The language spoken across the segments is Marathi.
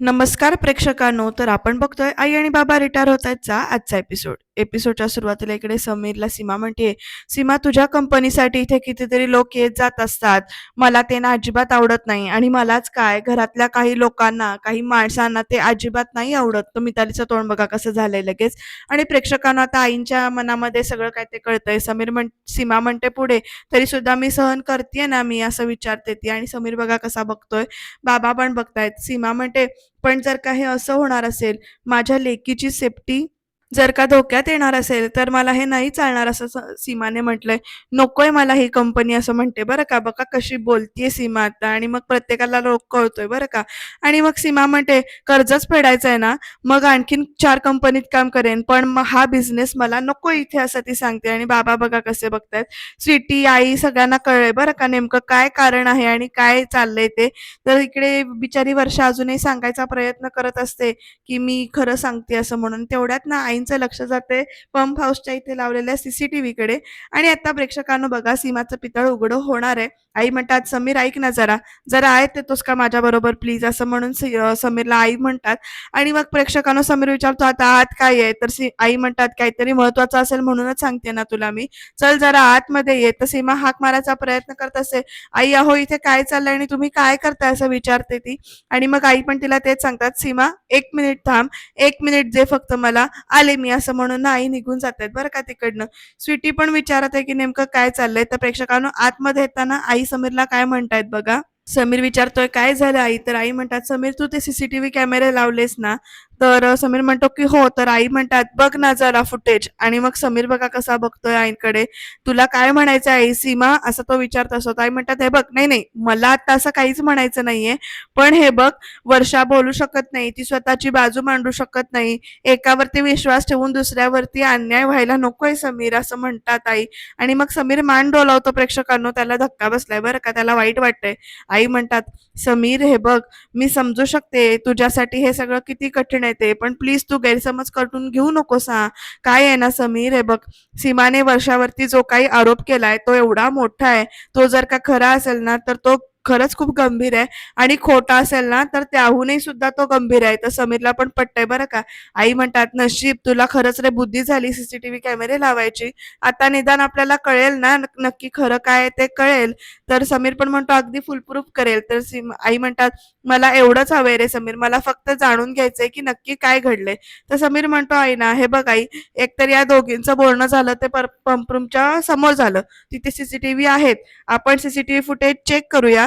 नमस्कार प्रेक्षकांनो तर आपण बघतोय आई आणि बाबा रिटायर होत आहेतचा आजचा एपिसोड एपिसोडच्या सुरुवातीला इकडे समीरला सीमा म्हणते सीमा तुझ्या कंपनीसाठी इथे कितीतरी लोक येत जात असतात. मला ते ना अजिबात आवडत नाही आणि मलाच काय? घरातल्या काही लोकांना काही माणसांना ते अजिबात नाही आवडत. तर मितालीचं तोंड बघा कसं झालंय लगेच. आणि प्रेक्षकांना आता आईंच्या मनामध्ये सगळं काय ते कळतंय. समीर म्हण सीमा म्हणते पुढे तरी सुद्धा मी सहन करते ना मी असं विचारते ती. आणि समीर बघा कसा बघतोय. बाबा पण बघतायत. सीमा म्हणते पण जर का हे असं होणार असेल माझ्या लेकीची सेफ्टी जर का धोक्यात येणार असेल तर मला हे नाही चालणार असं सीमाने म्हटलंय. नकोय मला ही कंपनी असं म्हणते बरं का? बघा कशी बोलतीये सीमा आता आणि मग प्रत्येकाला लोक कळतोय बरं का? आणि मग सीमा म्हणते कर्जच फेडायचं आहे ना मग आणखीन चार कंपनीत काम करेन पण मग हा बिझनेस मला नको इथे असं ती सांगते. आणि बाबा बघा कसे बघतायत. स्वीटी आई सगळ्यांना कळलंय बरं का नेमकं काय कारण आहे आणि काय चाललंय ते? तर इकडे बिचारी वर्षा अजूनही सांगायचा प्रयत्न करत असते की मी खरं सांगते असं म्हणून. तेवढ्यात ना आई आईंचं लक्ष जाते पंप हाऊसच्या इथे लावलेल्या सीसीटीव्ही कडे. आणि आता प्रेक्षकांनो बघा सीमाचं पितळ उघडं होणार आहे. आई म्हणतात समीर ऐक ना जरा. जरा आयत येतोस का माझ्या बरोबर प्लीज असं म्हणून समीरला आई म्हणतात. आणि मग प्रेक्षकांनो समीर विचारतो आता आत काय आहे? तर सी- आई म्हणतात काहीतरी महत्वाचं असेल म्हणूनच सांगते ना तुला मी. चल जरा आतमध्ये ये. तर सीमा हाक मारायचा प्रयत्न करत असते आई अहो इथे काय चाललंय आणि तुम्ही काय करताय? असं विचारते ती. आणि मग आई पण तिला तेच सांगतात सीमा एक मिनिट थांब. एक मिनिट जे फक्त मला. आले मी असं म्हणून ना आई निघून जात आहेत बरं का तिकडनं. स्वीटी पण विचारत आहे की नेमकं काय चाललंय? तर प्रेक्षकांनो आतमध्ये येताना आई समीरला काय म्हणतायत बघा? समीर विचारतोय काय झालं आई? तर आई म्हणतात समीर तू ते सीसीटीव्ही कॅमेरे लावलेस ना तर समीर म्हणतो की हो तर आई म्हणतात बघ ना जरा फुटेज आणि मग समीर बघा कसा बघतोय आईकडे. तुला काय म्हणायचं आई सीमा? असं तो विचारत असतो आई म्हणतात हे बघ नाही नाही मला आता असं काहीच म्हणायचं नाहीये. पण हे बघ वर्षा बोलू शकत नाही. ती स्वतःची बाजू मांडू शकत नाही. एकावरती विश्वास ठेवून दुसऱ्यावरती अन्याय व्हायला नकोय समीर असं म्हणतात आई. आणि मग समीर मान डोलावतो प्रेक्षकांनो. त्याला धक्का बसलाय बरं का? त्याला वाईट वाटतंय. आई म्हणतात समीर हे बघ मी समजू शकते. तुझ्यासाठी हे सगळं किती कठीण आहे. ते. पण प्लीज तू गैरसमज करून घेऊ नकोस हा. काय आहे ना समीर? हे बघ सीमाने वर्षावरती जो काही आरोप केलाय तो एवढा मोठा आहे. तो जर का खरा असेल ना तर तो खरंच खूप गंभीर आहे. आणि खोटा असेल ना तर त्याहूनही सुद्धा तो गंभीर आहे. तर समीरला पण पटतंय बरं का. आई म्हणतात नशीब तुला खरंच रे बुद्धी झाली सीसीटीव्ही कॅमेरे लावायची. आता निदान आपल्याला कळेल ना नक्की खरं काय ते कळेल. तर समीर पण म्हणतो अगदी फुलप्रूफ करेल. तर सीम आई म्हणतात मला एवढंच हवंय रे समीर. मला फक्त जाणून घ्यायचंय की नक्की काय घडलंय. तर समीर म्हणतो आई ना हे बघ आई एकतर या दोघींचं बोलणं झालं ते पर पंपरूमच्या समोर झालं. तिथे सीसीटीव्ही आहेत. आपण सीसीटीव्ही फुटेज चेक करूया.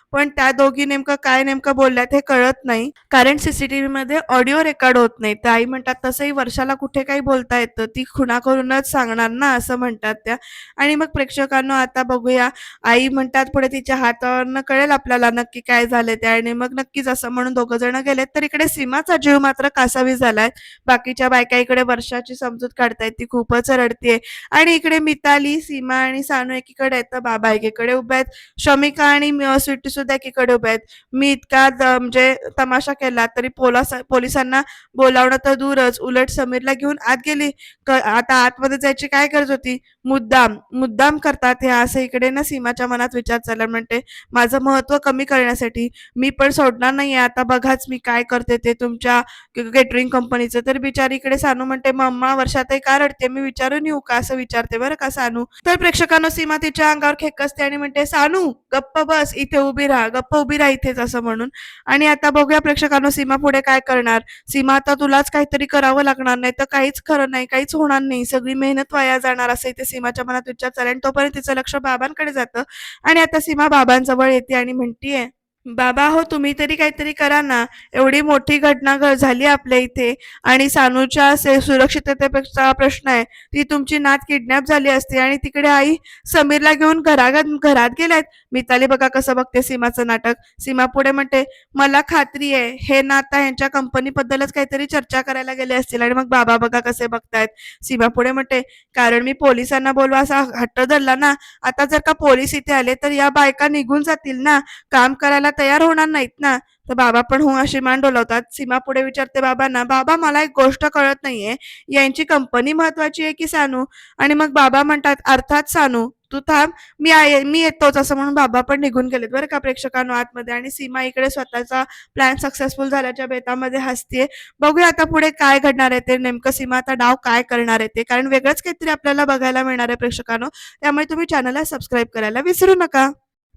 पण त्या दोघी नेमकं काय नेमकं बोलल्यात हे कळत नाही. कारण सीसीटीव्ही मध्ये ऑडिओ रेकॉर्ड होत नाही. तर आई म्हणतात तसंही वर्षाला कुठे काही बोलता येतं. ती खुणा करूनच सांगणार ना असं म्हणतात त्या. आणि मग प्रेक्षकांनो आता बघूया. आई म्हणतात पुढे तिच्या हातावरनं कळेल आपल्याला नक्की काय झाले ते. आणि मग नक्कीच असं म्हणून दोघं जण गेलेत. तर इकडे सीमाचा जीव मात्र कासावी झालाय. बाकीच्या बायका इकडे वर्षाची समजूत काढतायत. ती खूपच रडतीये. आणि इकडे मिताली सीमा आणि सानू एकीकडे आहेत. तर बाबा एकीकडे उभ्या आहेत. शमिका आणि स्वीटी सुद्धा एकीकडे उभे आहेत. मी इतका म्हणजे तमाशा केला तरी पोलास पोलिसांना बोलावणं तर दूरच. उलट समीरला घेऊन आत गेली. आता आतमध्ये जायची काय गरज होती? मुद्दाम मुद्दाम करतात हे असं इकडे ना सीमाच्या मनात विचार चालला. म्हणते माझं महत्त्व कमी करण्यासाठी मी पण सोडणार नाहीये. आता बघाच मी काय करते ते तुमच्या केटरिंग कंपनीचं तर बिचारी इकडे सानू म्हणते मम्मा वर्षातही का रडते? मी विचारून येऊ का? असं विचारते बरं का सानू? तर प्रेक्षकांना सीमा तिच्या अंगावर खेकसते आणि म्हणते सानू गप्प बस. इथे उभी राहा गप्प उभी राहा इथेच असं म्हणून. आणि आता बघूया प्रेक्षकांना सीमा पुढे काय करणार? सीमा आता तुलाच काहीतरी करावं लागणार नाही तर काहीच खरं नाही काहीच होणार नाही. सगळी मेहनत वाया जाणार असं इथे सीमाच्या मनात विचार चालेल. आणि तोपर्यंत तिचं लक्ष बाबांकडे जातं. आणि आता सीमा बाबांजवळ येते आणि म्हणतीये बाबा हो तुम्ही तरी काहीतरी करा ना. एवढी मोठी घटना घ- झाली आपल्या इथे आणि सानूच्या सुरक्षिततेपेक्षा प्रश्न आहे ती तुमची नात किडनॅप झाली असती आणि तिकडे आई समीरला घेऊन घरात घरात गेल्यात मिताली बघा कसं बघते सीमाचं नाटक. सीमा पुढे म्हणते मला खात्री आहे हे ना आता यांच्या कंपनीबद्दलच काहीतरी चर्चा करायला गेले असतील आणि मग बाबा बघा कसे बघतायत. सीमा पुढे म्हणते कारण मी पोलिसांना बोलवा असा हट्ट धरला ना आता जर का पोलीस इथे आले तर या बायका निघून जातील ना. काम करायला तयार होणार नाहीत ना. तर बाबा पण हो अशी मान डोलावतात. सीमा पुढे विचारते बाबांना बाबा मला एक गोष्ट कळत नाहीये. यांची कंपनी महत्वाची आहे की सानू? आणि मग बाबा म्हणतात अर्थात सानू तू थांब. मी आहे मी येतोच. असं म्हणून बाबा पण निघून गेलेत बरं का प्रेक्षकांनो आतमध्ये. आणि सीमा इकडे स्वतःचा प्लॅन सक्सेसफुल झाल्याच्या बेतामध्ये हसतेय. बघूया आता पुढे काय घडणार आहे ते. नेमकं सीमा आता डाव काय करणार आहे ते. कारण वेगळंच काहीतरी आपल्याला बघायला मिळणार आहे प्रेक्षकांनो. त्यामुळे तुम्ही चॅनलला सबस्क्राईब करायला विसरू नका.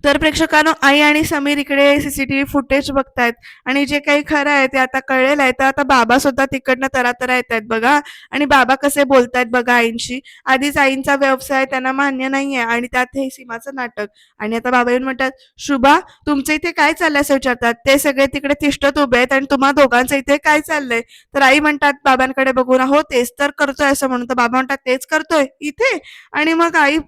तर प्रेक्षकांनो आई आणि समीर इकडे सीसीटीव्ही फुटेज बघतायत. आणि जे काही खरं आहे ते आता कळलेलं आहे. तर आता बाबा सुद्धा तिकडनं तरातरा येत आहेत बघा. आणि बाबा कसे बोलतायत बघा आईंशी. आधीच आईंचा व्यवसाय त्यांना मान्य नाहीये आणि त्यात हे सीमाचं नाटक. आणि आता बाबा येऊन म्हणतात शुभा तुमच्या इथे काय चाललंय? असं विचारतात. ते सगळे तिकडे तिष्ठत उभे आहेत आणि तुम्हा दोघांचं इथे काय चाललंय? तर आई म्हणतात बाबांकडे बघून हो तेच तर करतोय असं म्हणून. तर बाबा म्हणतात तेच करतोय? इथे? आणि मग आई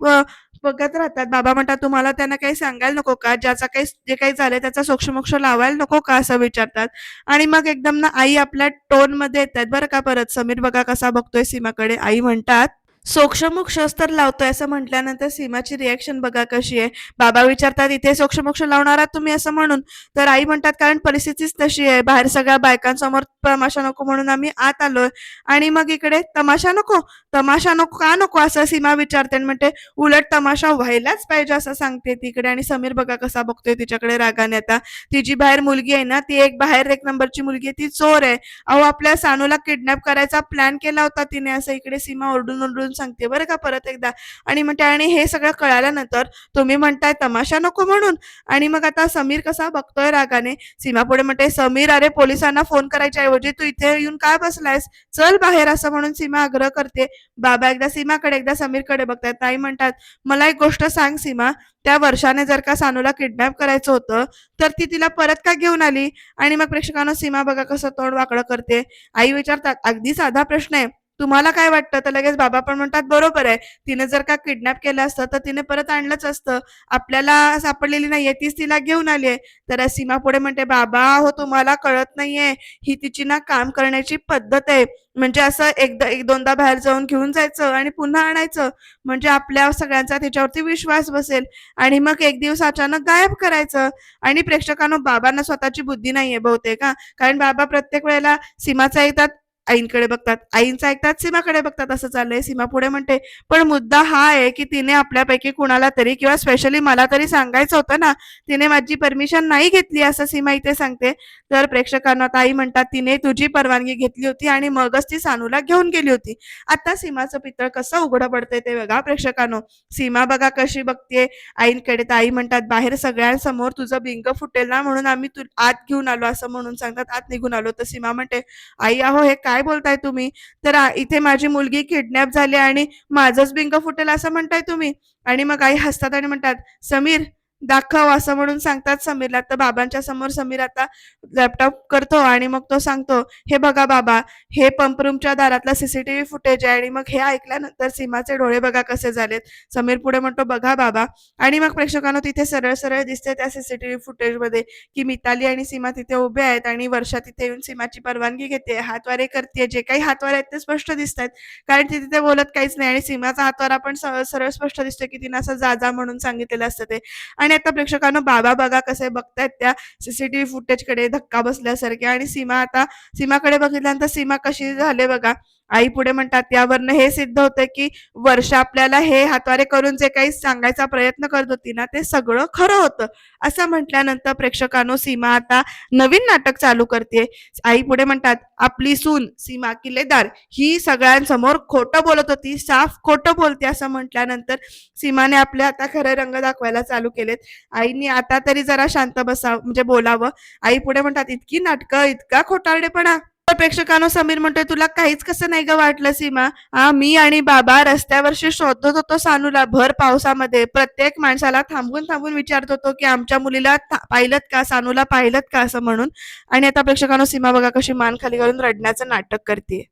बघत राहतात. बाबा म्हणतात तुम्हाला त्यांना काही सांगायला नको का? ज्याचा काही जे काही झालंय त्याचा सोक्षमोक्ष लावायला नको का? असं विचारतात. आणि मग एकदम ना आई आपल्या टोनमध्ये बरं का परत? समीर बघा कसा बघतोय सीमाकडे. आई म्हणतात सोक्षमुख तर लावतोय असं म्हटल्यानंतर सीमाची रिॲक्शन बघा कशी आहे. बाबा विचारतात इथे सोक्षमोक्ष लावणार आहात तुम्ही असं म्हणून? तर आई म्हणतात कारण परिस्थितीच तशी आहे. बाहेर सगळ्या बायकांसमोर तमाशा नको म्हणून आम्ही आत आलोय. आणि मग इकडे तमाशा नको? तमाशा नको? का नको? असं सीमा विचारते आणि म्हणते उलट तमाशा व्हायलाच पाहिजे असं सांगते तिकडे. आणि समीर बघा कसा बघतोय तिच्याकडे रागाने आता. तिची बाहेर मुलगी आहे ना ती एक बाहेर एक नंबरची मुलगी आहे. ती चोर आहे. अहो आपल्या सानूला किडनॅप करायचा प्लॅन केला होता तिने. असं इकडे सीमा ओरडून ओरडून सांगते. बरं का परत एकदा? आणि म्हणते आणि हे सगळं कळाल्यानंतर तुम्ही म्हणताय तमाशा नको म्हणून. आणि मग आता समीर कसा बघतोय रागाने? सीमा पुढे म्हणते समीर अरे पोलिसांना फोन करायच्या ऐवजी तू इथे येऊन काय बसलायस? चल बाहेर असं म्हणून सीमा आग्रह करते. बाबा एकदा सीमाकडे एकदा समीरकडे बघतात ताई म्हणतात मला एक गोष्ट सांग सीमा. त्या वर्षाने जर का सानूला किडनॅप करायचं होतं तर ती तिला परत का घेऊन आली? आणि मग प्रेक्षकांना सीमा बघा कसं तोंड वाकडं करते. आई विचारतात अगदी साधा प्रश्न आहे. तुम्हाला काय वाटतं? तर लगेच बाबा पण म्हणतात बरोबर आहे. तिने जर का किडनॅप केलं असतं तर तिने परत आणलंच असतं. आपल्याला सापडलेली नाहीये तीच तिला घेऊन आली आहे. तर सीमा पुढे म्हणते बाबा हो तुम्हाला कळत नाहीये. ही तिची ना काम करण्याची पद्धत आहे. म्हणजे असं एकदा एक दोनदा बाहेर जाऊन घेऊन जायचं आणि पुन्हा आणायचं. म्हणजे आपल्या सगळ्यांचा त्याच्यावरती विश्वास बसेल. आणि मग एक दिवस अचानक गायब करायचं. आणि प्रेक्षकांनो बाबांना स्वतःची बुद्धी नाहीये बहुतेक हा. कारण बाबा प्रत्येक वेळेला सीमाचा ऐकतात आईंकडे बघतात. आईंचं ऐकतात सीमाकडे बघतात असं चाललंय. सीमा पुढे म्हणते पण मुद्दा हा आहे की तिने आपल्यापैकी कुणाला तरी किंवा स्पेशली मला तरी सांगायचं होतं ना तिने माझी परमिशन नाही घेतली असं सीमा इथे सांगते. तर प्रेक्षकांना आई म्हणतात तिने तुझी परवानगी घेतली होती आणि मगच ती सानूला घेऊन गेली होती. आता सीमाचं पितळ कसं उघडं पडतंय ते बघा प्रेक्षकांनो. सीमा बघा कशी बघते आईंकडे तर आई म्हणतात बाहेर सगळ्यांसमोर तुझं बिंग फुटेल ना म्हणून आम्ही तू आत घेऊन आलो असं म्हणून सांगतात. आत निघून आलो. तर सीमा म्हणते आई अहो हे काय बोलताय तुम्ही? तर इथे माझी मुलगी किडनॅप झाली आणि माझंच बिंग फुटेल असं म्हणताय तुम्ही. आणि मग आई हसतात आणि म्हणतात समीर दाखव असं म्हणून सांगतात समीरला. तर बाबांच्या समोर समीर आता लॅपटॉप करतो आणि मग तो सांगतो हे बघा बाबा हे पंप रूमच्या दारातला सीसीटीव्ही फुटेज आहे आणि मग हे ऐकल्यानंतर सीमाचे डोळे बघा कसे झालेत. समीर पुढे म्हणतो बघा बाबा. आणि मग प्रेक्षकांना तिथे सरळ सरळ दिसते त्या सीसीटीव्ही फुटेजमध्ये की मिताली आणि सीमा तिथे उभे आहेत आणि वर्षा तिथे येऊन सीमाची परवानगी घेते हातवारे करते जे काही हातवारे आहेत ते स्पष्ट दिसत आहेत कारण ती तिथे बोलत काहीच नाही आणि सीमाचा हातवारा पण सरळ स्पष्ट दिसतो की तिने असं जा जा म्हणून सांगितलेलं असतं ते. आणि आता प्रेक्षकांना बाबा बघा कसे बघतायत त्या सीसीटीव्ही फुटेजकडे धक्का बसल्यासारखे. आणि सीमा आता सीमाकडे बघितल्यानंतर सीमा कशी झाले बघा. आई पुढे म्हणतात यावरनं हे सिद्ध होतं की वर्ष आपल्याला हे हातवारे करून जे काही सांगायचा प्रयत्न करत होती ना ते सगळं खरं होतं. असं म्हटल्यानंतर प्रेक्षकांनो सीमा आता नवीन नाटक चालू करते आई पुढे म्हणतात आपली सून सीमा किल्लेदार ही सगळ्यांसमोर खोटं बोलत होती साफ खोटं बोलते असं म्हटल्यानंतर सीमाने आपले आता खरे रंग दाखवायला चालू केलेत. आईनी आता तरी जरा शांत बसावं म्हणजे बोलावं. आई पुढे म्हणतात इतकी नाटकं इतका खोटारडेपणा प्रेक्षकांनो समीर म्हणतोय तुला काहीच कसं नाही ग वाटलं सीमा? हा मी आणि बाबा रस्त्यावरशी शोधत होतो सानूला भर पावसामध्ये. प्रत्येक माणसाला थांबून थांबून विचारत होतो की आमच्या मुलीला पाहिलं पाहिलत का? सानूला पाहिलं का? असं म्हणून. आणि आता प्रेक्षकांनो सीमा बघा कशी मान खाली घालून रडण्याचं नाटक करते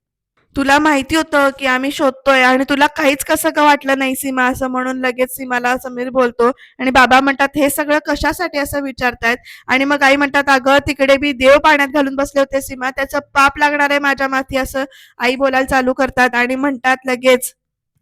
तुला माहिती होतं की आम्ही शोधतोय आणि तुला काहीच कसं का वाटलं नाही सीमा असं म्हणून लगेच सीमाला समीर बोलतो. आणि बाबा म्हणतात हे सगळं कशासाठी असं विचारतायत? आणि मग आई म्हणतात अगं तिकडे बी देव पाण्यात घालून बसले होते सीमा. त्याचं पाप लागणार आहे माझ्या माथी असं. आई बोलायला चालू करतात आणि म्हणतात लगेच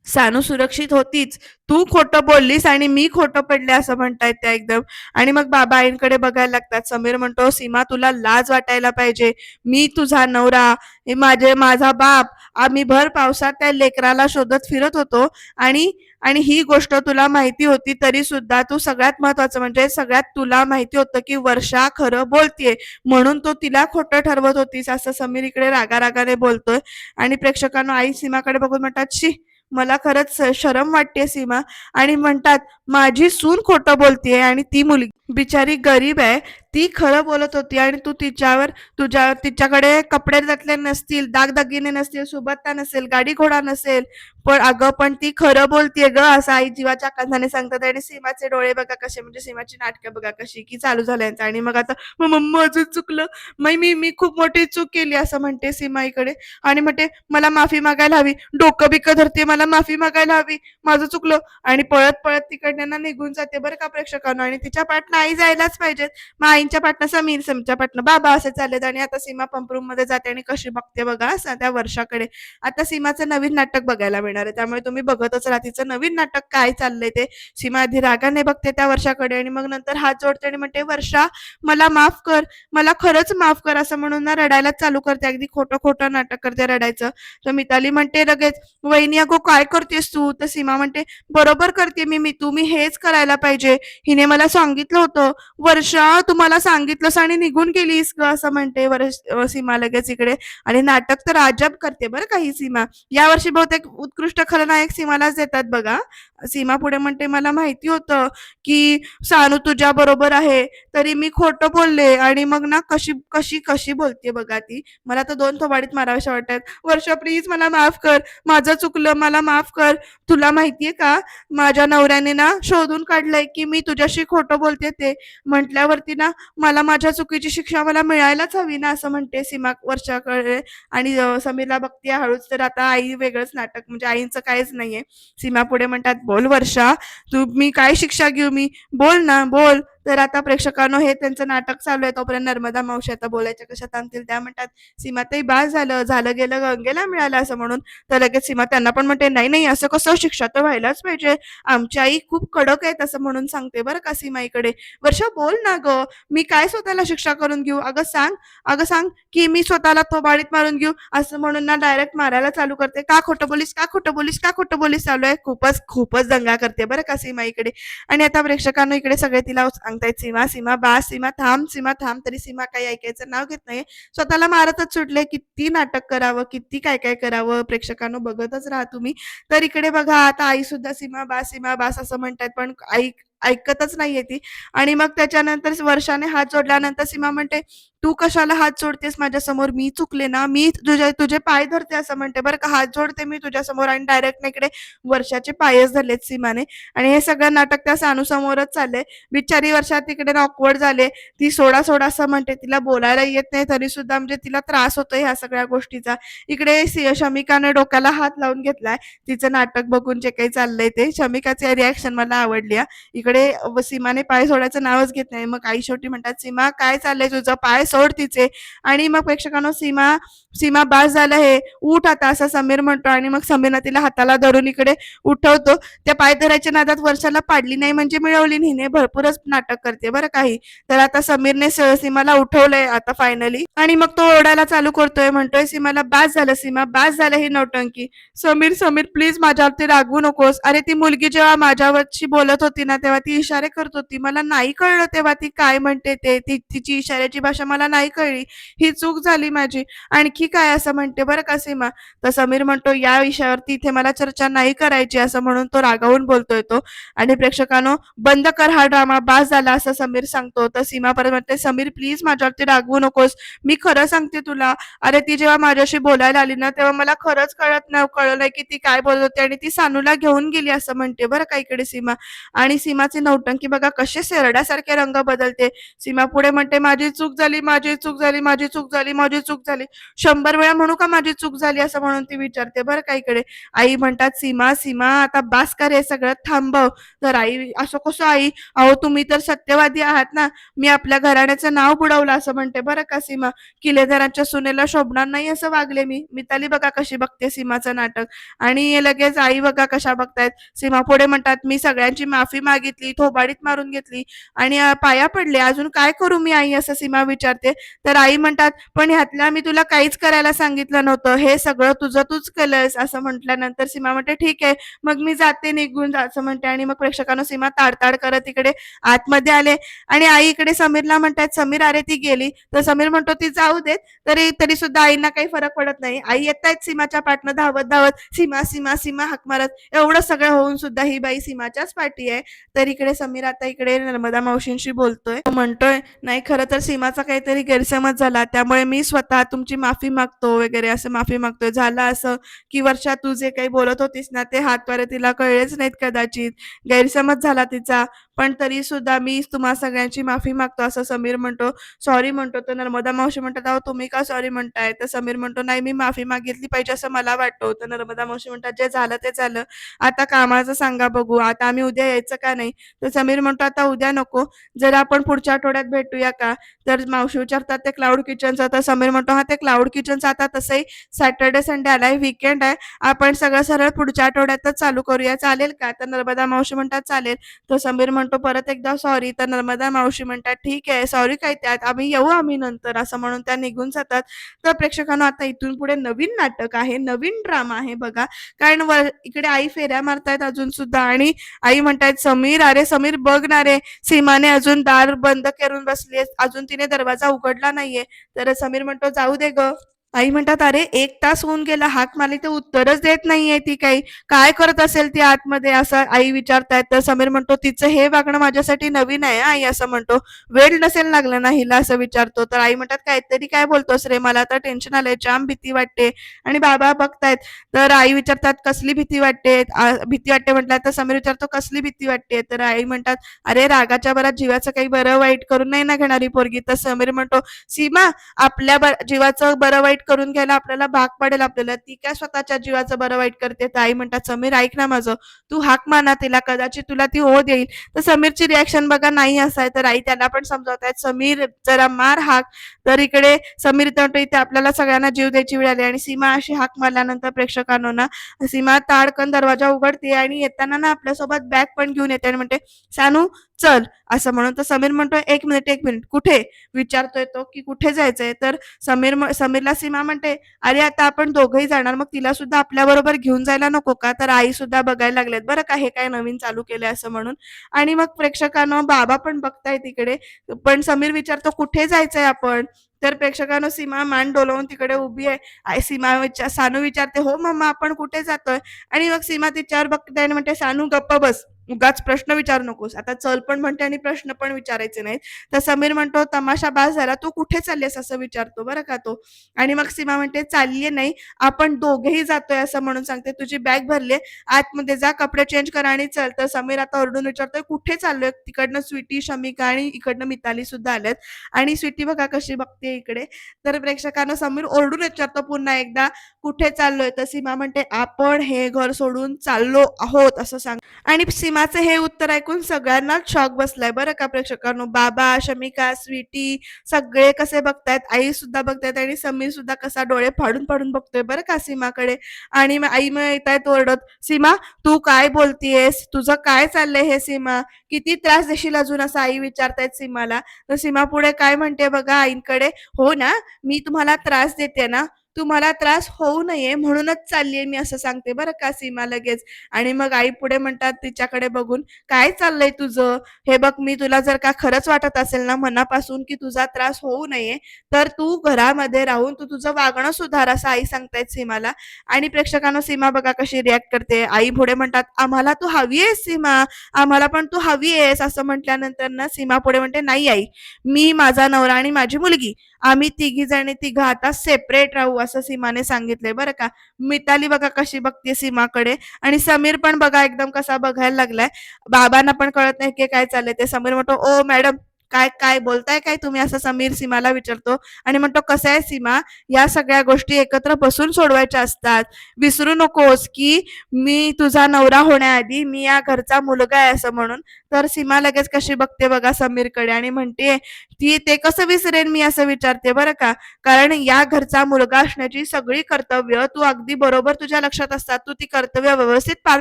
सानू सुरक्षित होतीच. तू खोटं बोललीस आणि मी खोटं पडले असं म्हणतायत त्या एकदम आणि मग बाबा आईंकडे बघायला लागतात. समीर म्हणतो, "सीमा तुला लाज वाटायला पाहिजे. मी तुझा नवरा, हे माझे माझा बाप, आम्ही भर पावसात त्या लेकराला शोधत फिरत होतो आणि आणि ही गोष्ट तुला माहिती होती तरी सुद्धा तू सगळ्यात महत्वाचं म्हणजे सगळ्यात तुला माहिती होतं की वर्षा खरं बोलतीये म्हणून तू तिला खोटं ठरवत होतीस." असं समीर इकडे रागारागाने बोलतोय आणि प्रेक्षकांना आई सीमाकडे बघून म्हणतात, "शी मला खरंच शरम वाटते सीमा. आणि म्हणतात माझी सून खोटं बोलतेय आणि ती मुलगी बिचारी गरीब आहे ती खरं बोलत होती आणि तू तिच्यावर तुझ्या तिच्याकडे कपडे घातले नसतील दागदागिने नसतील सुबत्ता नसेल गाडी घोडा नसेल. पण अगं पण ती खरं बोलतीये ग असं आई जीवाच्या कांधाने सांगतात आणि सीमाचे डोळे बघा कसे म्हणजे सीमाची नाटकं बघा कशी की चालू झाल्यांचं आणि मग आता मग मम्मा अजून चुकलं? मग मी मी खूप मोठी चूक केली असं म्हणते सीमा इकडे आणि म्हणते मला माफी मागायला हवी. डोकं बिकं धरते मला माफी मागायला हवी. माझं चुकलं. आणि पळत पळत तिकडनं निघून जाते बरं का प्रेक्षकांना. आणि तिच्या पाठनं आई जायलाच पाहिजेत. मग आईंच्या पाटणं समीर समीरच्या पाटणं बाबा असे चाललेत आणि आता सीमा पंपरूममध्ये जाते आणि कशी बघते बघा त्या वर्षाकडे. आता सीमाचं नवीन नाटक बघायला मिळणार आहे. त्यामुळे तुम्ही बघतच राहा तिचं नवीन नाटक काय चाललंय ते. सीमा आधी रागाने बघते त्या वर्षाकडे आणि मग नंतर हात जोडते आणि म्हणते वर्षा मला माफ कर. मला खरंच माफ कर असं म्हणून ना रडायला चालू करते. अगदी खोटं खोटं नाटक करते रडायचं. तर मिताली म्हणते लगेच. वहिनी अगो काय करतेस तू? तर सीमा म्हणते बरोबर करते मी मी तू मी हेच करायला पाहिजे. हिने मला सांगितलं होतं वर्षा तुम्हाला सांगितलंस आणि निघून गेलीस ग असं म्हणते वर्ष सीमा लगेच इकडे. आणि नाटक तर अजब करते बरं का ही सीमा. यावर्षी बहुतेक उत्कृष्ट खलनायक सीमालाच देतात बघा. सीमा पुढे म्हणते मला माहिती होतं की सानू तुझ्या बरोबर आहे तरी मी खोटं बोलले आणि मग ना कशी कशी कशी बोलते बघा ती. मला तर दोन थोबाडीत माराव्याशा वाटतात. वर्षा प्लीज मला माफ कर. माझं चुकलं मला माफ कर. तुला माहितीये का? माझ्या नवऱ्याने ना शोधून काढलंय की मी तुझ्याशी खोटं बोलते ते. म्हटल्यावरती ना मला माझ्या चुकीची शिक्षा मला मिळायलाच हवी ना असं म्हणते सीमा वर्षाकडे. आणि समीरला बघते हळूच तर आता आई वेगळंच नाटक म्हणजे आईचं काहीच नाहीये. सीमा पुढे म्हणतात बोल वर्षा तू मी काय शिक्षा घेऊ मी? बोल ना बोल. तर आता प्रेक्षकांनो हे त्यांचं नाटक चालू आहे. तोपर्यंत नर्मदा मावशी आता बोलायच्या कशा थांबतील त्या म्हणतात सीमाताई बाळ झालं झालं गेलं गंगेला मिळालं असं म्हणून. तर लगेच सीमा त्यांना पण म्हणते नाही नाही असं कसं शिक्षा तर व्हायलाच पाहिजे. आमची आई खूप कडक आहेत असं म्हणून सांगते बरं का सीमाईकडे. वर्षा बोल ना ग. मी काय स्वतःला शिक्षा करून घेऊ? अगं सांग अगं सांग की मी स्वतःला थोबाडीत मारून घेऊ? असं म्हणून ना डायरेक्ट मारायला चालू करते. का खोटं बोलीस? का खोटं बोलीस? का खोटं बोलीस? चालू आहे. खूपच खूपच दंगा करते बरं का सीमाईकडे. आणि आता प्रेक्षकांना इकडे सगळे तिला सांगतायत सीमा सीमा बा सीमा थांब सीमा थांब तरी सीमा काही ऐकायचं नाव घेत नाही स्वतःला मारतच सुटले किती नाटक करावं किती काय काय करावं प्रेक्षकांनो बघतच राहा तुम्ही. तर इकडे बघा आता आई सुद्धा सीमा बा सीमा बास असं म्हणतात पण आई ऐकतच नाहीये ती. आणि मग त्याच्यानंतर वर्षाने हात जोडल्यानंतर सीमा म्हणते तू कशाला हात जोडतेस माझ्यासमोर मी चुकले ना? मी तुझे तुझे पाय धरते असं म्हणते बरं का? हात जोडते मी तुझ्या समोर आणि डायरेक्ट इकडे वर्षाचे पायच धरलेत सीमाने. आणि हे सगळं नाटक त्या सानू समोरच चाललंय. बिचारी वर्षा तिकडे ऑकवर्ड झाले. ती सोडा सोडा असं म्हणते. तिला बोलायला येत नाही तरी सुद्धा म्हणजे तिला त्रास होतोय ह्या सगळ्या गोष्टीचा. इकडे शमिकाने डोक्याला हात लावून घेतलाय. तिचं नाटक बघून जे काही चाललंय ते. शमिकाचे रिॲक्शन मला आवडली इकडे व सीमाने पाय सोडायचं नावच घेत नाही. मग आई शेवटी म्हणतात सीमा काय चाललंय तुझं? पाय सोड तिचे. आणि मग प्रेक्षकांनो सीमा सीमा बास झालं हे. उठ आता असं समीर म्हणतो. आणि मग समीरनं तिला हाताला धरून इकडे उठवतो. त्या पाय धरायच्या नादात वर्षाला पाडली नाही म्हणजे मिळवली नाही. हिने भरपूरच नाटक करते बरं काही. तर आता समीरने सीमाला उठवलंय आता फायनली आणि मग तो ओरडायला चालू करतोय. म्हणतोय सीमाला बास झालं सीमा बास झालं ही नौटंकी. समीर समीर प्लीज माझ्यावरती रागवू नकोस. अरे ती मुलगी जेव्हा माझ्यावरची बोलत होती ना तेव्हा ती इशारे करत होती. मला नाही कळलं तेव्हा ती काय म्हणते ते. ती तिची इशाऱ्याची भाषा मला नाही कळली. ही चूक झाली माझी. आणखी काय असं म्हणते बरं का सीमा? तर समीर म्हणतो या विषयावरती इथे मला चर्चा नाही करायची असं म्हणून तो रागावून बोलतोय तो. आणि प्रेक्षकांनो बंद कर हा ड्रामा बास झाला असं समीर सांगतो. तर सीमा परत म्हणते समीर प्लीज माझ्यावरती रागवू नकोस. मी खरं सांगते तुला. अरे ती जेव्हा माझ्याशी बोलायला आली ना तेव्हा मला खरंच कळत नाही कळलं नाही की ती काय बोलत होती आणि ती सानूला घेऊन गेली असं म्हणते. बरं का इकडे सीमा? आणि सीमा सीमाचे नौटंकी बघा कसे शेरड्यासारखे रंग बदलते. सीमा पुढे म्हणते माझी चूक झाली माझी चूक झाली माझी चूक झाली माझी चूक झाली. शंभर वेळा म्हणू का माझी चूक झाली? असं म्हणून ती विचारते बरं का इकडे. आई म्हणतात सीमा सीमा आता बास कर हे सगळं थांबव. तर आई असं कसं आई? अहो तुम्ही तर सत्यवादी आहात ना. मी आपल्या घराण्याचं नाव बुडवलं. असं म्हणते बरं का सीमा? किलेदारांच्या सुनेला शोभणार नाही असं वागले मी. मिताली बघा कशी बघते सीमाचं नाटक. आणि लगेच आई बघा कशा बघतायत. सीमा पुढे म्हणतात मी सगळ्यांची माफी मागितली थोबाडीत मारून घेतली आणि पाया पडले. अजून काय करू मी आई? असं सीमा विचारते. तर आई म्हणतात पण ह्यातल्या मी तुला काहीच करायला सांगितलं नव्हतं. हे सगळं तुझं तूच केलंयस असं म्हटल्यानंतर सीमा म्हणते ठीक आहे मग मी जाते निघून असं म्हणते. आणि मग प्रेक्षकांना सीमा ताडताड करत इकडे आतमध्ये आले. आणि आई इकडे समीरला म्हणतात समीर अरे ती गेली. तर समीर म्हणतो ती जाऊ देत. तरी तरी सुद्धा आईंना काही फरक पडत नाही. आई येत आहेत सीमाच्या पाठनं धावत धावत सीमा सीमा सीमा हाक मारत. एवढं सगळं होऊन सुद्धा ही बाई सीमाच्याच पाठी आहे. तर इकडे समीर आता इकडे नर्मदा मावशींशी बोलतोय. तो म्हणतोय नाही खरं तर सीमाचा काहीतरी गैरसमज झाला. त्यामुळे मी स्वतः तुमची माफी मागतो वगैरे असं माफी मागतोय. झालं असं की वर्षा तू जे काही बोलत होतीस ना ते हातवारे तिला कळलेच नाहीत कदाचित. गैरसमज झाला तिचा. पण तरी सुद्धा मी तुम्हा सगळ्यांची माफी मागतो असं समीर म्हणतो सॉरी म्हणतो तर नर्मदा मावशी म्हणतात अहो तुम्ही का सॉरी म्हणताय? तर समीर म्हणतो नाही मी माफी मागितली पाहिजे असं मला वाटतो. तर नर्मदा मावशी म्हणतात जे झालं ते झालं. आता कामाचं सांगा बघू. आता आम्ही उद्या यायचं का नाही? तर समीर म्हणतो आता उद्या नको. जर आपण पुढच्या आठवड्यात भेटूया का? तर मावशी विचारतात ते क्लाउड किचनचं तर समीर म्हणतो हा ते क्लाउड किचनचं आता तसंही सॅटर्डे संडे आलाय. विकेंड आहे. आपण सगळं सरळ पुढच्या आठवड्यातच चालू करूया. चालेल का? तर नर्मदा मावशी म्हणतात चालेल. तर समीर म्हणतो परत एकदा सॉरी तर नर्मदा मावशी म्हणतात ठीक आहे सॉरी काय त्यात? आम्ही येऊ आम्ही नंतर असं म्हणून त्या निघून जातात. तर प्रेक्षकांना आता इथून पुढे नवीन नाटक आहे नवीन ड्रामा आहे बघा. कारण वर इकडे आई फेऱ्या मारतायत अजून सुद्धा आणि आई म्हणतायत समीर अरे समीर बघ ना रे सीमाने अजून दार बंद करून बसली अजून तिने दरवाजा उघडला नाहीये. तर समीर म्हणतो जाऊ दे ग. आई म्हणतात अरे एक तास होऊन गेला हाक मारली तर उत्तरच देत नाहीये ती काही. काय करत असेल ती आतमध्ये? असं आई विचारतायत. तर समीर म्हणतो तिचं हे वागणं माझ्यासाठी नवीन आहे आई असं म्हणतो. वेळ नसेल लागलं ना हिला असं विचारतो. तर आई म्हणतात काहीतरी काय बोलतोस रे मला तर टेन्शन आलंय जाम भीती वाटते. आणि बाबा बघतायत. तर आई विचारतात कसली भीती वाटते? भीती वाटते म्हटलं तर समीर विचारतो कसली भीती वाटते? तर आई म्हणतात अरे रागाच्या बरात जीवाचं काही बरं वाईट करून नाही ना घेणारी पोरगी. तर समीर म्हणतो सीमा आपल्या जीवाचं बरं वाईट करून घ्यायला आपल्याला भाग पडेल आपल्याला. ती काय स्वतःच्या जीवाचं बरं वाईट करते? तर आई म्हणतात समीर ऐक ना माझं. तू हाक माना तिला कदाचित तुला ती हो देईल तर समीरची रिॲक्शन बघा नाही असाय तर आई त्याला पण समजावतायत समीर जरा मार हाक. तर इकडे समीर म्हणतो इथे आपल्याला सगळ्यांना जीव द्यायची वेळ आली. आणि सीमा अशी हाक मारल्यानंतर प्रेक्षकांनो ना सीमा ताडकन दरवाजा उघडते आणि येताना ना आपल्यासोबत बॅग पण घेऊन येते आणि म्हणते सानू चल असं म्हणून तर समीर म्हणतोय एक मिनिट एक मिनिट कुठे? विचारतोय तो की कुठे जायचंय? तर समीर समीरला सीमा म्हणते अरे आता आपण दोघंही जाणार मग तिला सुद्धा आपल्या बरोबर घेऊन जायला नको का? तर आई सुद्धा बघायला लागलेत बरं का हे काय नवीन चालू केलंय असं म्हणून. आणि मग प्रेक्षकांना बाबा पण बघताय तिकडे पण समीर विचारतो कुठे जायचंय आपण? तर प्रेक्षकांनो सीमा मान डोलवून तिकडे उभी आहे. आई सीमा विचार सानू विचारते हो मम्मा आपण कुठे जातोय? आणि मग सीमा तिच्यावर बघते आणि म्हणते सानू गप्प बस. उगाच प्रश्न विचारू नकोस. आता चल पण म्हणते आणि प्रश्न पण विचारायचे नाहीत. तर समीर म्हणतो तमाशा बास झाला तू कुठे चाललेस? असं विचारतो बरं का तो. आणि मग सीमा म्हणते चाललीये नाही आपण दोघेही जातोय असं म्हणून सांगते तुझी बॅग भरली आतमध्ये जा कपडे चेंज कर आणि चल. तर समीर आता ओरडून विचारतोय कुठे चाललोय? तिकडनं स्वीटी शमिका आणि इकडनं मिताली सुद्धा आल्यात. आणि स्वीटी बघा कशी बघते इकडे. तर प्रेक्षकांना समीर ओरडून विचारतो पुन्हा एकदा कुठे चाललोय? तर सीमा म्हणते आपण हे घर सोडून चाललो आहोत असं सांग आणि सीमाचं हे उत्तर ऐकून सगळ्यांनाच शॉक बसलाय. बरं का प्रेक्षकांनो? बाबा शमिका स्वीटी सगळे कसे बघतायत? आई सुद्धा बघतायत आणि समीर सुद्धा कसा डोळे फाडून फाडून बघतोय बरं का सीमाकडे? आणि आई मग येतायत ओरडत सीमा तू काय बोलतीयस? तुझं काय चाललंय हे सीमा? किती त्रास देशील अजून? असं आई विचारतायत सीमाला. तर सीमा पुढे काय म्हणते बघा आईंकडे हो ना मी तुम्हाला त्रास देते ना तुम्हाला त्रास होऊ नये म्हणूनच चाललीये मी असं सांगते. बरं का सीमा लगेच? आणि मग आई पुढे म्हणतात तिच्याकडे बघून काय चाललंय तुझं? हे बघ मी तुला जर का खरंच वाटत असेल ना मनापासून की तुझा त्रास होऊ नये तर तू घरामध्ये राहून तू तुझं वागणं सुधार असं आई सांगतायत सीमाला. आणि प्रेक्षकांना सीमा बघा कशी रिॲक्ट करते. आई पुढे म्हणतात आम्हाला तू हवी आहेस सीमा. आम्हाला पण तू हवी आहेस असं म्हटल्यानंतर ना सीमा पुढे म्हणते नाही आई. मी माझा नवरा आणि माझी मुलगी. आम्ही तिघी जणी तिघं आता सेपरेट राहू असं सीमाने सांगितलंय बरं का. मिताली बघा कशी बघते सीमाकडे. आणि समीर पण बघा एकदम कसा बघायला लागलाय. बाबांना पण कळत नाही की काय चाललंय ते. समीर म्हणतो ओ मॅडम काय काय बोलताय काय तुम्ही? असं समीर सीमाला विचारतो. आणि म्हणतो कसं आहे सीमा? या सगळ्या गोष्टी एकत्र बसून सोडवायच्या असतात. विसरू नकोस की मी तुझा नवरा होण्याआधी मी या घरचा मुलगा आहे असं म्हणून तर सीमा लगेच कशी बघते बघा समीरकडे आणि म्हणते ती ते कसं विसरेन मी असं विचारते बरं का? कारण या घरचा मुलगा असण्याची सगळी कर्तव्य तू अगदी बरोबर तुझ्या लक्षात असतात. तू ती कर्तव्य व्यवस्थित पार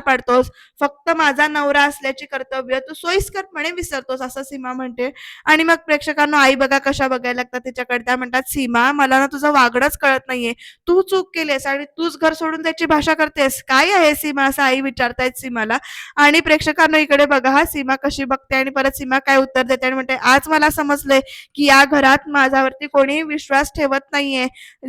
पाडतोस. फक्त माझा नवरा असल्याची कर्तव्य तू सोयीस्करपणे विसरतोस असं सीमा म्हणते. आणि मग प्रेक्षकांना आई बघा कशा बघायला लागतात तिच्याकडे. त्या म्हणतात सीमा मला ना तुझं वागणंच कळत नाहीये. तू चूक केलीस आणि तूच घर सोडून त्याची भाषा करतेस काय आहे सीमा? असं आई विचारतायत सीमाला. आणि प्रेक्षकांना इकडे बघा हा सीमा कशी बघते आणि परत सीमा काय उत्तर देते आणि म्हणते आज मला समजलंय की या घरात माझ्यावरती कोणी विश्वास ठेवत नाहीये.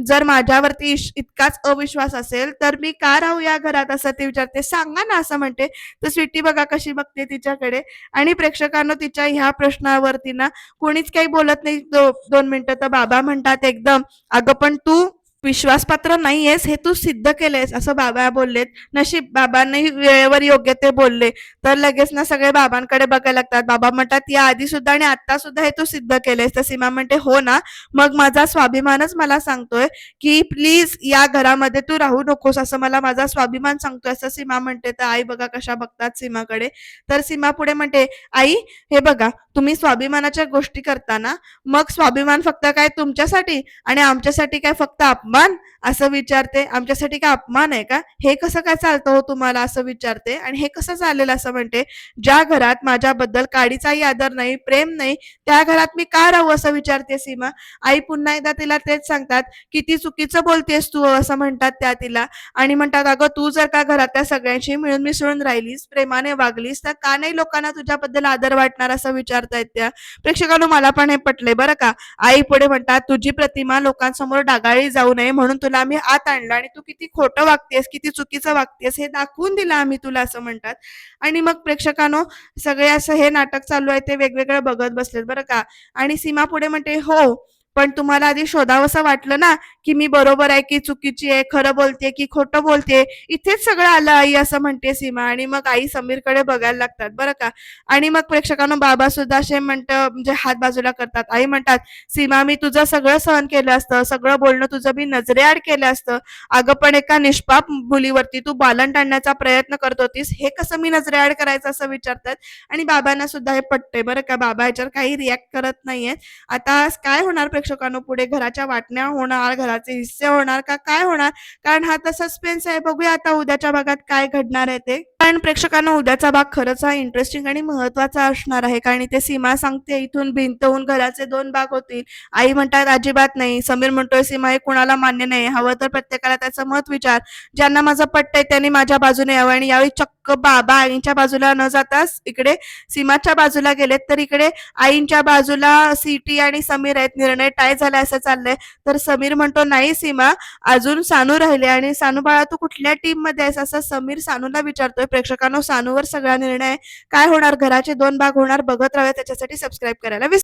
जर माझ्यावरती इतकाच अविश्वास असेल तर मी का राहू या घरात? असं ती विचारते. सांगा ना असं म्हणते. तर स्वीटी बघा कशी बघते तिच्याकडे. आणि प्रेक्षकांना तिच्या ह्या प्रश्नावरती ना कोणीच काही बोलत नाही. दो, दोन मिनिटं तर बाबा म्हणतात एकदम. अगं पण तू विश्वासपात्र नाहीयेस हे तू सिद्ध केलेस असं बाबा बोललेत. नशीब बाबांनाही वेळेवर योग्य ते बोलले. तर लगेच ना सगळे बाबांकडे बघायला लागतात. बाबा म्हणतात या आधी सुद्धा आणि आता सुद्धा हे तू सिद्ध केलेस तर सीमा म्हणते हो ना. मग माझा स्वाभिमानच मला सांगतोय की प्लीज या घरामध्ये तू राहू नकोस असं मला माझा स्वाभिमान सांगतोय. असं सीमा म्हणते. तर आई बघा कशा बघतात सीमाकडे. तर सीमा पुढे म्हणते आई हे बघा तुम्ही स्वाभिमानाच्या गोष्टी करताना मग स्वाभिमान फक्त काय तुमच्यासाठी आणि आमच्यासाठी काय फक्त अपमान? असं विचारते. आमच्यासाठी काय अपमान आहे का? हे कसं काय चालतं हो तुम्हाला असं विचारते? आणि हे कसं चालेल असं म्हणते ज्या घरात माझ्याबद्दल काडीचाही आदर नाही प्रेम नाही त्या घरात मी का राहू असं विचारते सीमा? आई पुन्हा एकदा तिला तेच सांगतात किती चुकीचं बोलतेस तू असं म्हणतात त्या तिला. आणि म्हणतात अगं तू जर का घरातल्या सगळ्यांशी मिळून मिसळून राहिलीस प्रेमाने वागलीस तर का नाही लोकांना तुझ्याबद्दल आदर वाटणार? असं विचारतायत त्या. प्रेक्षकांनो मला पण हे पटले बरं का? आई पुढे म्हणतात तुझी प्रतिमा लोकांसमोर डागाळी जाऊ नये. म्हणून तुला आम्ही आत आणलं आणि तू किती खोटं वागतेस किती चुकीचं वागतेस हे दाखवून दिलं आम्ही तुला असं म्हणतात. आणि मग प्रेक्षकांनो सगळे असं हे नाटक चालू आहे ते वेगवेगळं बघत बसलेत बरं का? आणि सीमा पुढे म्हणते हो पण तुम्हाला आधी शोधावंसं वाटलं ना की मी बरोबर आहे की चुकीची आहे खरं बोलते की खोटं बोलते इथेच सगळं आलं आई असं म्हणते सीमा आणि मग आई समीरकडे बघायला लागतात बरं का? आणि मग प्रेक्षकांना बाबा सुद्धा असे म्हणतं म्हणजे हात बाजूला करतात. आई म्हणतात सीमा मी तुझं सगळं सहन केलं असतं सगळं बोलणं तुझं मी नजरेआड केलं असतं. अगं पण एका निष्पाप मुलीवरती तू बालन आणण्याचा प्रयत्न करत होतीस हे कसं मी नजरेआड करायचं असं विचारतात? आणि बाबांना सुद्धा हे पटतंय बरं का? बाबा याच्यावर काही रिॲक्ट करत नाहीये आता काय होणार प्रेक्षकांनो पुढे घराच्या वाटण्या होणार घराचे हिस्से होणार का काय होणार? कारण हा तर सस्पेन्स आहे. बघूया आता उद्याच्या भागात काय घडणार आहे ते. पण प्रेक्षकांना उद्याचा भाग खरंच हा इंटरेस्टिंग आणि महत्त्वाचा असणार आहे. कारण इथे सीमा सांगते इथून भिंत होऊन घराचे दोन भाग होतील. आई म्हणतात अजिबात नाही. समीर म्हणतोय सीमा हे कुणाला मान्य नाही. हवं तर प्रत्येकाला त्याचं मत विचार. ज्यांना माझं पटतंय त्यांनी माझ्या बाजूने यावं. आणि यावेळी चक्क बाबा आईंच्या बाजूला न जाताच इकडे सीमाच्या बाजूला गेलेत. तर इकडे आईंच्या बाजूला सिटी आणि समीर आहेत. निर्णय टाय झाला असं चाललंय. तर समीर म्हणतो नाही सीमा अजून सानू राहिले आणि सानू बाळा तू कुठल्या टीममध्ये आहेस? असं समीर सानूला विचारतोय. प्रेक्षकांनो सानूवर सगळा निर्णय काय होणार? घराचे दोन भाग होणार? बघत राहूया त्याच्यासाठी सबस्क्राईब करायला विसरू